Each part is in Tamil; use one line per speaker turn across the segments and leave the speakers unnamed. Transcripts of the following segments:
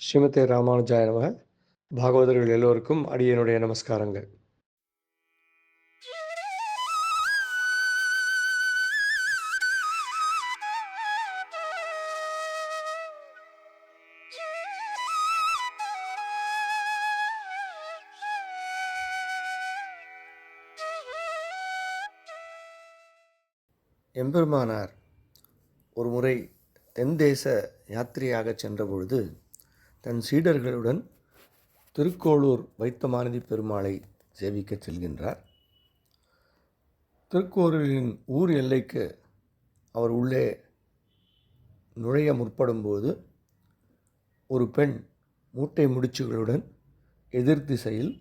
ஸ்ரீமதே ராமானுஜாய நமக. பாகவதர்கள் எல்லோருக்கும் அடியனுடைய நமஸ்காரங்கள். எம்பெருமானார் ஒரு முறை தென் தேச யாத்திரையாக சென்றபொழுது தன் சீடர்களுடன் திருக்கோளூர் வைத்தமானதி பெருமாளை சேவிக்கச் செல்கின்றார். திருக்கோரூரின் ஊர் எல்லைக்கு அவர் உள்ளே நுழைய முற்படும்போது ஒரு பெண் மூட்டை முடிச்சுகளுடன் எதிர் திசையில்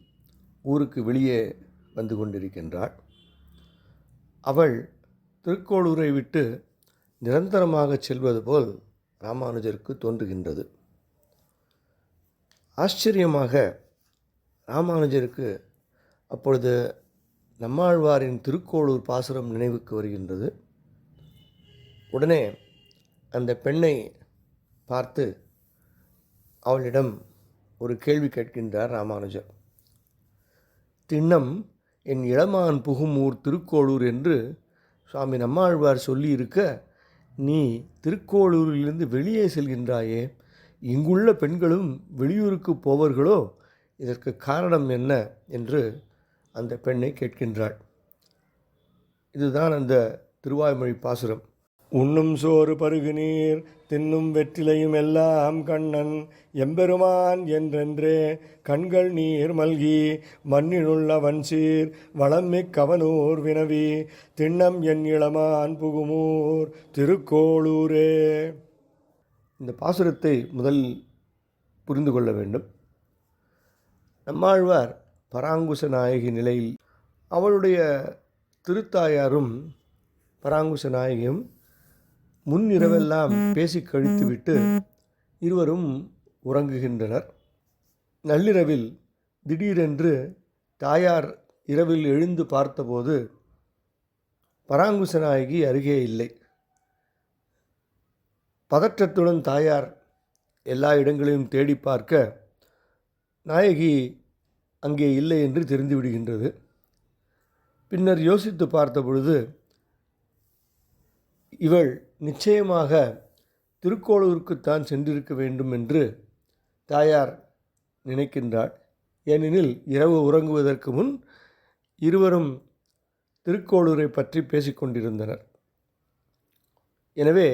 ஊருக்கு வெளியே வந்து கொண்டிருக்கின்றாள். அவள் திருக்கோளூரை விட்டு நிரந்தரமாக செல்வது போல் ராமானுஜருக்கு தோன்றுகின்றது. ஆச்சரியமாக ராமானுஜருக்கு அப்பொழுது நம்மாழ்வாரின் திருக்கோளூர் பாசுரம் நினைவுக்கு வருகின்றது. உடனே அந்த பெண்ணை பார்த்து அவளிடம் ஒரு கேள்வி கேட்கின்றார் ராமானுஜர். திண்ணம் என் இளமான் புகும் ஊர் திருக்கோளூர் என்று சுவாமி நம்மாழ்வார் சொல்லியிருக்க நீ திருக்கோளூரிலிருந்து வெளியே செல்கின்றாயே இங்குள்ள பெண்களும் வெளியூருக்கு போவர்களோ? இதற்கு காரணம் என்ன? என்று அந்த பெண்ணை கேட்கின்றாள். இதுதான் அந்த திருவாய்மொழி பாசுரம். உண்ணும் சோறு பருகு நீர் தின்னும் வெற்றிலையும் எல்லாம் கண்ணன். எம்பெருமான் என்றென்றே கண்கள் நீர் மல்கி மண்ணினுள்ளவன் சீர் வளம்மிக் கவனூர் வினவி திண்ணம் என் இளமான் புகுமூர் திருக்கோளூரே. இந்த பாசுரத்தை முதல் புரிந்து கொள்ள வேண்டும். நம்மாழ்வார் பராங்குச நாயகி நிலையில் அவளுடைய திருத்தாயாரும் பராங்குச நாயகியும் முன்னிரவெல்லாம் பேசி கழித்துவிட்டு இருவரும் உறங்குகின்றனர். நள்ளிரவில் திடீரென்று தாயார் இரவில் எழுந்து பார்த்தபோது பராங்குச நாயகி அருகே இல்லை. பதற்றத்துடன் தாயார் எல்லா இடங்களையும் தேடி பார்க்க நாயகி அங்கே இல்லை என்று தெரிந்துவிடுகின்றது பின்னர் யோசித்து பார்த்த பொழுது இவள் நிச்சயமாக திருக்கோளூருக்குத்தான் சென்றிருக்க வேண்டும் என்று தாயார் நினைக்கின்றாள். ஏனெனில் இரவு உறங்குவதற்கு முன் இருவரும் திருக்கோளூரை பற்றி பேசிக்கொண்டிருந்தனர் எனவே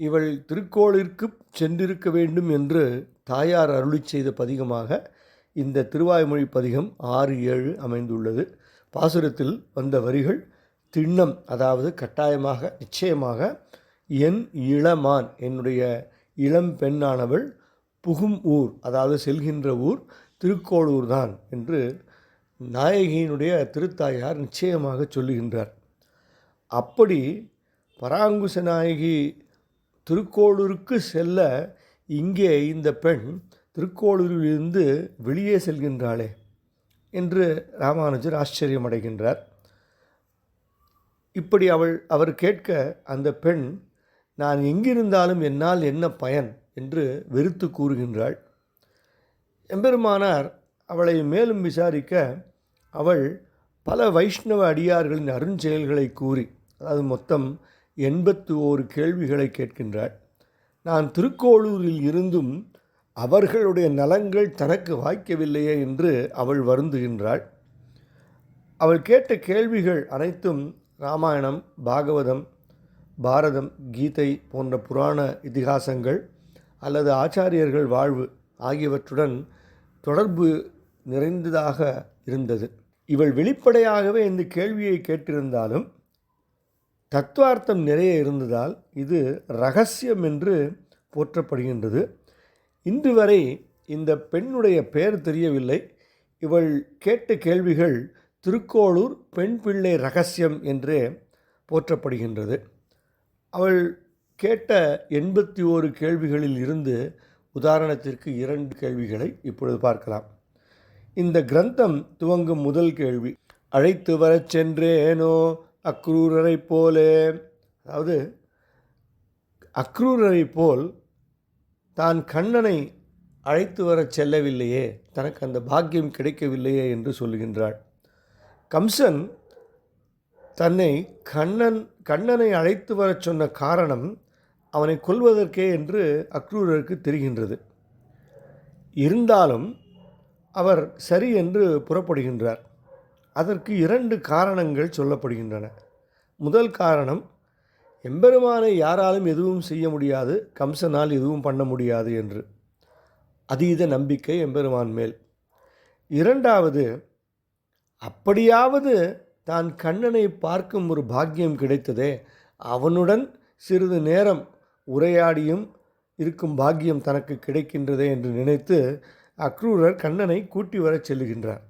இவள் திருக்கோளிற்கு சென்றிருக்க வேண்டும் என்று தாயார் அருளி செய்த பதிகமாக இந்த திருவாய்மொழி பதிகம் ஆறு ஏழு அமைந்துள்ளது. பாசுரத்தில் வந்த வரிகள் திண்ணம் அதாவது கட்டாயமாக நிச்சயமாக என் இளமான் என்னுடைய இளம் பெண்ணானவள் புகும் ஊர் அதாவது செல்கின்ற ஊர் திருக்கோளூர் தான் என்று நாயகியினுடைய திருத்தாயார் நிச்சயமாக சொல்லுகின்றார். அப்படி பராங்குச நாயகி திருக்கோளூருக்கு செல்ல இங்கே இந்த பெண் திருக்கோளூரிலிருந்து வெளியே செல்கின்றாளே என்று ராமானுஜர் ஆச்சரியமடைகின்றார். இப்படி அவள் அவர் கேட்க அந்த பெண் நான் எங்கிருந்தாலும் என்னால் என்ன பயன்? என்று வெறுத்து கூறுகின்றாள். எம்பெருமானார் அவளை மேலும் விசாரிக்க அவள் பல வைஷ்ணவ அடியார்களின் அருஞ்செயல்களை கூறி அதாவது மொத்தம் எண்பத்து ஓரு கேள்விகளை கேட்கின்றாள் நான் திருக்கோளூரில் இருந்தும் அவர்களுடைய நலங்கள் தனக்கு வாய்க்கவில்லையே என்று அவள் வருந்துகின்றாள். அவள் கேட்ட கேள்விகள் அனைத்தும் ராமாயணம் பாகவதம் பாரதம் கீதை போன்ற புராண இதிகாசங்கள் அல்லது ஆச்சாரியர்கள் வாழ்வு ஆகியவற்றுடன் தொடர்பு நிறைந்ததாக இருந்தது. இவள் வெளிப்படையாகவே இந்த கேள்வியை கேட்டிருந்தாலும் தத்துவார்த்தம் நிறைய இருந்ததால் இது ரகசியம் என்று போற்றப்படுகின்றது. இன்று வரை இந்த பெண்ணுடைய பெயர் தெரியவில்லை. இவள் கேட்ட கேள்விகள் திருக்கோளூர் பெண் பிள்ளை ரகசியம் என்றே போற்றப்படுகின்றது. அவள் கேட்ட எண்பத்தி ஓரு கேள்விகளில் இருந்து உதாரணத்திற்கு இரண்டு கேள்விகளை இப்பொழுது பார்க்கலாம். இந்த கிரந்தம் துவங்கும் முதல் கேள்வி அழைத்து வரச் சென்றேனோ? அக்ரூரரை போலே அதாவது அக்ரூரரை போல் தான் கண்ணனை அழைத்து வரச் செல்லவில்லையே தனக்கு அந்த பாக்கியம் கிடைக்கவில்லையே என்று சொல்லுகின்றாள். கம்சன் தன்னை கண்ணன் கண்ணனை அழைத்து வரச் சொன்ன காரணம் அவனை கொல்வதற்கே என்று அக்ரூரருக்கு தெரிகின்றது. இருந்தாலும் அவர் சரி என்று புறப்படுகின்றார். அதற்கு இரண்டு காரணங்கள் சொல்லப்படுகின்றன. முதல் காரணம் எம்பெருமானை யாராலும் எதுவும் செய்ய முடியாது கம்சனால் எதுவும் பண்ண முடியாது என்று. அதீத நம்பிக்கை எம்பெருமான் மேல். இரண்டாவது அப்படியாவது தான் கண்ணனை பார்க்கும் ஒரு பாக்கியம் கிடைத்ததே அவனுடன் சிறிது நேரம் உரையாடியும் இருக்கும் பாக்கியம் தனக்கு கிடைக்கின்றதே என்று நினைத்து அக்ரூரர் கண்ணனை கூட்டி வரச் செல்லுகின்றார்.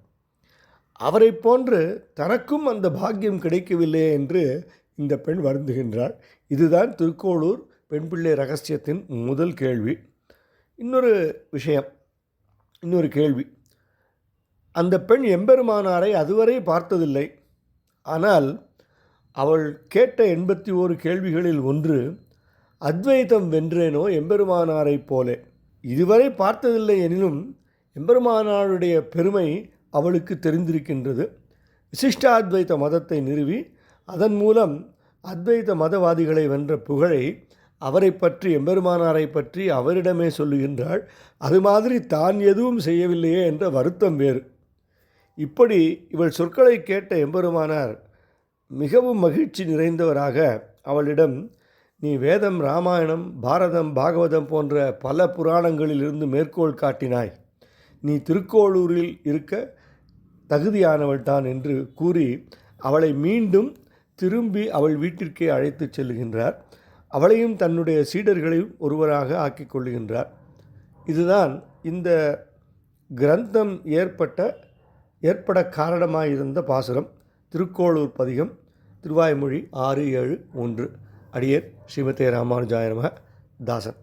அவரை போன்று தனக்கும் அந்த பாக்கியம் கிடைக்கவில்லையே என்று இந்த பெண் வருந்துகின்றாள். இதுதான் திருக்கோளூர் பெண் பிள்ளை ரகசியத்தின் முதல் கேள்வி. இன்னொரு விஷயம் இன்னொரு கேள்வி. அந்த பெண் எம்பெருமானாரை அதுவரை பார்த்ததில்லை. ஆனால் அவள் கேட்ட எண்பத்தி ஓரு கேள்விகளில் ஒன்று அத்வைதம் வென்றேனோ எம்பெருமானாரைப் போலே? இதுவரை பார்த்ததில்லை எனினும் எம்பெருமானாருடைய பெருமை அவளுக்கு தெரிந்திருக்கின்றது. விசிஷ்டாத்வைத மதத்தை நிறுவி அதன் மூலம் அத்வைத மதவாதிகளை வென்ற புகழை அவரை பற்றி எம்பெருமானாரை பற்றி அவரிடமே சொல்லுகின்றாள். அது மாதிரி தான் எதுவும் செய்யவில்லையே என்ற வருத்தம் வேறு. இப்படி இவள் சொற்களை கேட்ட எம்பெருமானார் மிகவும் மகிழ்ச்சி நிறைந்தவராக அவளிடம் நீ வேதம் ராமாயணம் பாரதம் பாகவதம் போன்ற பல புராணங்களிலிருந்து மேற்கோள் காட்டினாய். நீ திருக்கோளூரில் இருக்க தகுதியானவள் தான் என்று கூறி அவளை மீண்டும் திரும்பி அவள் வீட்டிற்கே அழைத்துச் செல்லுகின்றார் அவளையும் தன்னுடைய சீடர்களையும் ஒருவராக ஆக்கிக் கொள்ளுகின்றார் இதுதான் இந்த கிரந்தம் ஏற்பட்ட ஏற்பட காரணமாயிருந்த பாசுரம். திருக்கோளூர் பதிகம் திருவாய்மொழி ஆறு ஏழு ஒன்று. அடியேர் ஸ்ரீமதே ராமானுஜாய தாசன்.